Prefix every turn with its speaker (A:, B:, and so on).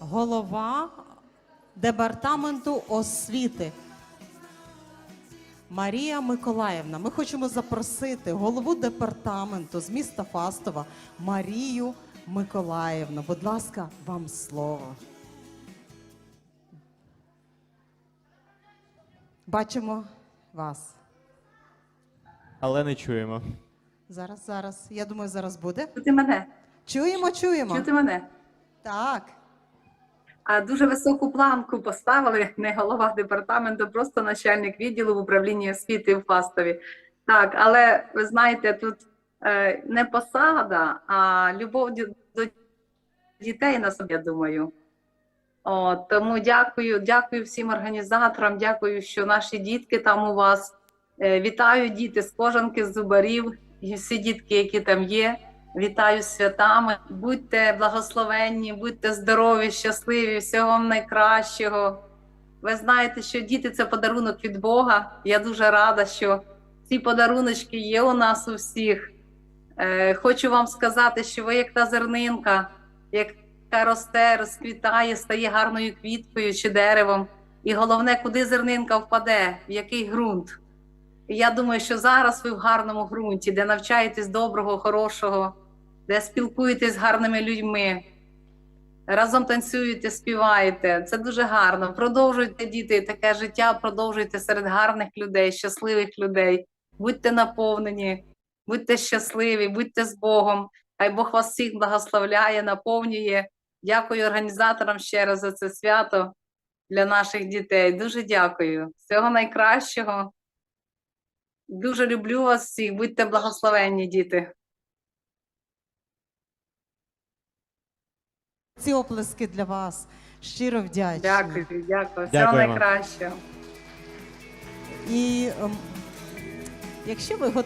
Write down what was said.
A: голова департаменту освіти. Марія Миколаївна, ми хочемо запросити голову департаменту з міста Фастова Марію Миколаївну. Будь ласка, вам слово. Бачимо вас.
B: Але не чуємо.
A: Зараз, зараз. Я думаю, зараз буде.
C: Чути мене?
A: Чуємо, чуємо.
C: Чути мене?
A: Так.
C: Дуже високу планку поставили не голова департаменту, просто начальник відділу в управлінні освіти в Фастові. Так, але ви знаєте, тут е, не посада, а любов до дітей на собі, я думаю. О, тому дякую, дякую всім організаторам, дякую, що наші дітки там у вас. Е, вітаю діти з кожанки, з зубарів і всі дітки, які там є. Вітаю святами. Будьте благословенні, будьте здорові, щасливі, всього вам найкращого. Ви знаєте, що діти це подарунок від Бога. Я дуже рада, що ці подаруночки є у нас у всіх. Е, хочу вам сказати, що ви як та зернинка, яка росте, розквітає, стає гарною квіткою чи деревом. І головне, куди зернинка впаде, в який ґрунт. Я думаю, що зараз ви в гарному ґрунті, де навчаєтесь доброго, хорошого, де спілкуєтесь з гарними людьми, разом танцюєте, співаєте. Це дуже гарно. Продовжуйте, діти, таке життя, продовжуйте серед гарних людей, щасливих людей. Будьте наповнені, будьте щасливі, будьте з Богом. Хай Бог вас всіх благословляє, наповнює. Дякую організаторам ще раз за це свято для наших дітей. Дуже дякую. Всього найкращого. Дуже люблю вас всіх. Будьте благословенні, діти.
A: Ці оплески для вас. Щиро вдячні.
C: Дякую, дякую. Всього
B: Дякуємо.
C: найкраще.
A: І ем, якщо ви готові.